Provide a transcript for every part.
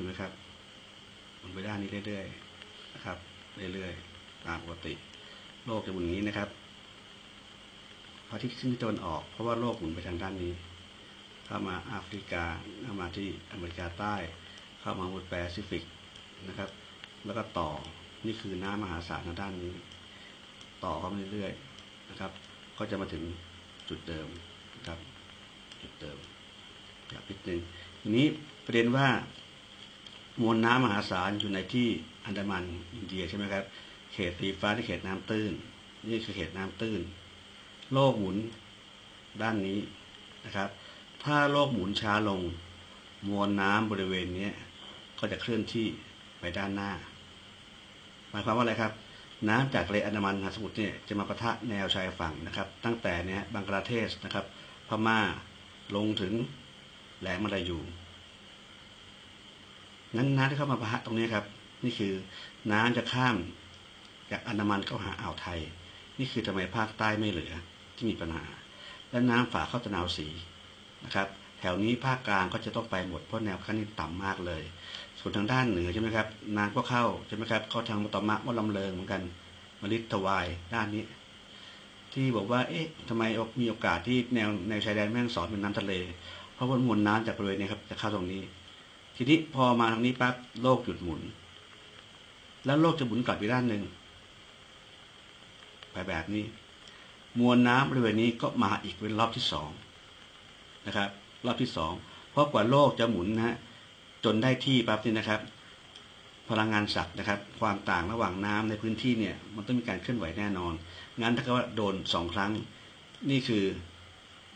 ถูกไหมครับหมุนไปด้านนี้เรื่อยๆนะครับ เรื่อยๆตามปกติ โลกจะหมุนอย่างนี้นะครับพระอาทิตย์ขึ้นที่ตะวันออก เพราะว่าโลกหมุนไปทางด้านนี้ เข้ามาแอฟริกาเข้ามาที่อเมริกาใต้ เข้ามาหมดแปซิฟิกนะครับ แล้วก็ต่อนี่คือน้ำมหาศาลทางด้านนี้ ต่อเข้ามาเรื่อยๆนะครับ ก็จะมาถึงจุดเดิมนะครับ จุดเดิมครับนิดนึงทีนี้ประเด็นว่า มวลน้ำมหาศาลอยู่ในที่อันดามันอินเดียใช่ไหมครับ เขตสีฟ้าที่เขตน้ำตื้น นี่คือเขตน้ำตื้น โลกหมุนด้านนี้นะครับ ถ้าโลกหมุนช้าลง มวลน้ำบริเวณนี้ก็จะเคลื่อนที่ไปด้านหน้า หมายความว่าอะไรครับ น้ำจากทะเลอันดามันมหาสมุทรเนี่ยจะมาปะทะแนวชายฝั่งนะครับ ตั้งแต่เนี้ยบังกลาเทศนะครับ พม่าลงถึงแหลมมาลายู งั้นน้ำที่เข้ามาปะทะตรงนี้ครับ นี่คือน้ำจะข้ามจากอันดามันเข้าหาอ่าวไทย นี่คือทำไมภาคใต้ไม่เหลือที่มีปัญหา และน้ำฝาเข้าตะนาวสีนะครับ แถวนี้ภาคกลางก็จะต้องไปหมดเพราะแนวขั้นนี้ต่ำมากเลย ส่วนทางด้านเหนือใช่ไหมครับน้ำก็เข้าใช่ไหมครับเข้าทางมตมะวัดลำเลิงเหมือนกันมฤตวายด้านนี้ ที่บอกว่า เอ๊ะทำไมมีโอกาสที่แนวแนวชายแดนแม่งสอนเป็นน้ำทะเล เพราะว่ามวลน้ำจากบริเวณนี้ครับจะเข้าตรงนี้ ทีนี้พอมาทางนี้ปั๊บโลกหยุดหมุน แล้วโลกจะหมุนกลับไปด้านหนึ่งไปแบบนี้ มวลน้ำบริเวณนี้ก็มาอีกเป็นรอบที่สองนะครับ รอบที่สองเพราะกว่าโลกจะหมุนนะฮะจนได้ที่ปั๊บนี่นะครับ พลังงานสัตว์นะครับ ความต่างระหว่างน้ำในพื้นที่เนี่ย มันต้องมีการเคลื่อนไหวแน่นอน งั้นถ้าเกิดว่าโดนสองครั้ง นี่คือ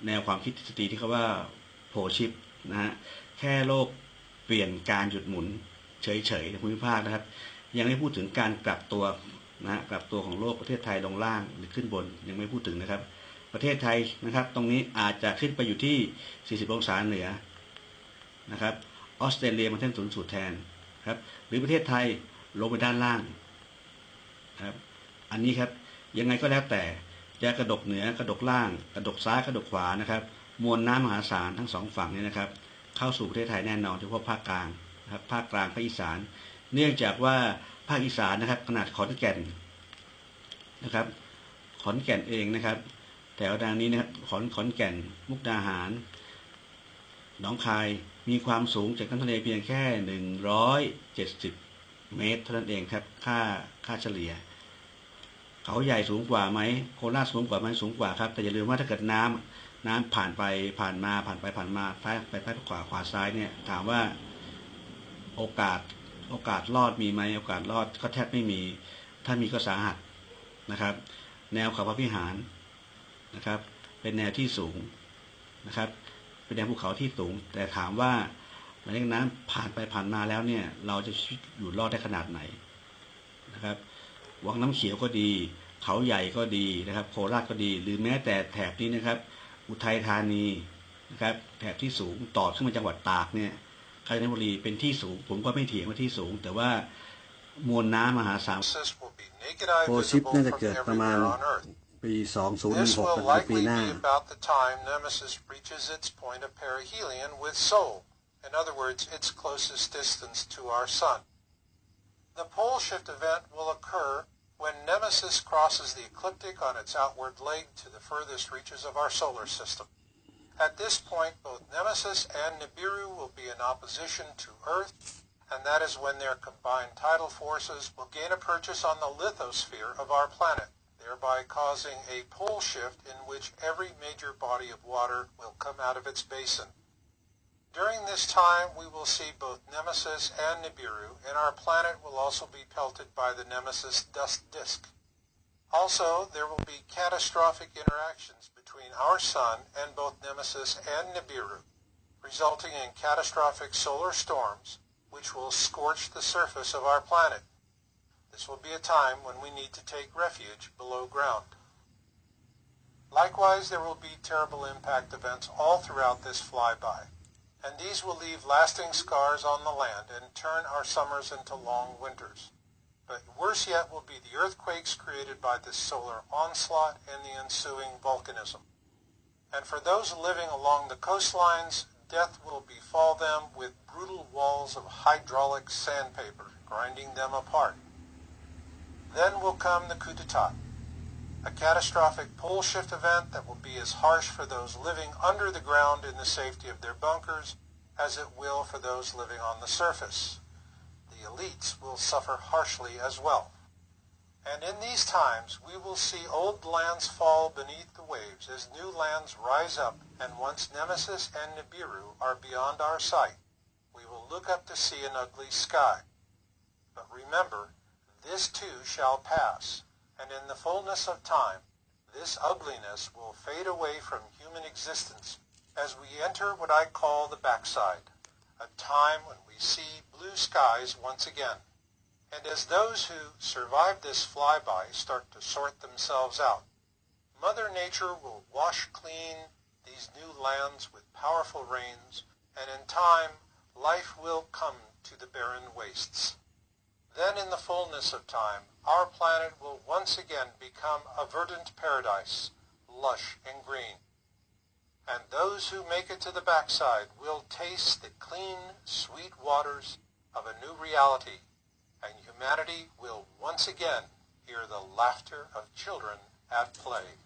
แนวความคิดทฤษฎีที่เขาว่าโพชิปนะฮะแค่โลก เปลี่ยนการหยุดหมุนเฉยๆในภูมิภาคนะครับ ยังไม่พูดถึงการกลับตัวนะฮะกลับตัวของโลกประเทศไทยลงล่างหรือขึ้นบนยังไม่พูดถึงนะครับ ประเทศไทยนะครับ ตรงนี้อาจจะขึ้นไปอยู่ที่ 40 องศาเหนือนะครับออสเตรเลียมาแท่นศูนย์สูตรแทนครับ หรือประเทศไทยลงไปด้านล่างครับอันนี้ครับยังไงก็แล้วแต่จะกระดกเหนือกระดกล่าง กระดกซ้ายกระดกขวานะครับ มวลน้ำมหาศาลทั้งสองฝั่งนี้นะครับ เข้าสู่ประเทศไทยแน่นอนเฉพาะภาคกลางนะครับภาคกลางภาคอีสาน เนื่องจากว่าภาคอีสานนะครับ ขนาดขอนแก่นนะครับ ขอนแก่นเองนะครับ แถวทางนี้นะครับขอนขอนแก่น มุกดาหารหนองคายมีความสูงจากน้ำทะเลเพียงแค่หนึ่งร้อยเจ็ดสิบเมตร เท่านั้นเองครับ ค่าค่าเฉลี่ย เขาใหญ่สูงกว่าไหมโคราชสูงกว่าไหมสูงกว่าครับ แต่อย่าลืมว่าถ้าเกิดน้ำ น้ำผ่านไปผ่านมาผ่านไปผ่านมาซ้ายไปซ้ายขวาขวาซ้ายเนี่ย ถามว่าโอกาสโอกาสรอดมีไหมโอกาสรอดก็แทบไม่มี ถ้ามีก็สาหัสนะครับ แนวเขาพระพิหารนะครับ เป็นแนวที่สูงนะครับ เป็นแนวภูเขาที่สูง แต่ถามว่าหลังจากนั้นผ่านไปผ่านมาแล้วเนี่ย เราจะอยู่รอดได้ขนาดไหนนะครับวังน้ำเขียวก็ดี เขาใหญ่ก็ดีนะครับ โคราชก็ดี หรือแม้แต่แถบนี้นะครับ อุทัยธานีนะครับแถบที่สูงต่อขึ้นมาจังหวัดตากเนี่ยกาญจนบุรีเป็นที่สูง ผมก็ไม่เถียงว่าที่สูง แต่ว่ามวลน้ำมหาศาลโพชิปน่าจะเกิดประมาณปี This 2016 will นะครับปี likely หน้า be about the time Nemesis reaches its point of perihelion with Sol, in other words, its closest distance to our Sun. The pole shift event will occur when Nemesis crosses the ecliptic on its outward leg to the furthest reaches of our solar system. At this point, both Nemesis and Nibiru will be in opposition to Earth, and that is when their combined tidal forces will gain a purchase on the lithosphere of our planet, thereby causing a pole shift in which every major body of water will come out of its basin. During this time, we will see both Nemesis and Nibiru, and our planet will also be pelted by the Nemesis dust disk. Also, there will be catastrophic interactions between our Sun and both Nemesis and Nibiru, resulting in catastrophic solar storms, which will scorch the surface of our planet. This will be a time when we need to take refuge below ground. Likewise, there will be terrible impact events all throughout this flyby, and these will leave lasting scars on the land and turn our summers into long winters. But worse yet will be the earthquakes created by this solar onslaught and the ensuing volcanism. And for those living along the coastlines, death will befall them with brutal walls of hydraulic sandpaper, grinding them apart. Then will come the coup d'etat, a catastrophic pole shift event that will be as harsh for those living under the ground in the safety of their bunkers as it will for those living on the surface. The elites will suffer harshly as well. And in these times we will see old lands fall beneath the waves as new lands rise up, and once Nemesis and Nibiru are beyond our sight, we will look up to see an ugly sky. But remember, this too shall pass, and in the fullness of time, this ugliness will fade away from human existence as we enter what I call the backside, a time when we see blue skies once again. And as those who survive this flyby start to sort themselves out, Mother Nature will wash clean these new lands with powerful rains, and in time life will come to the barren wastes. Then in the fullness of time, our planet will once again become a verdant paradise, lush and green. And those who make it to the backside will taste the clean, sweet waters of a new reality, and humanity will once again hear the laughter of children at play.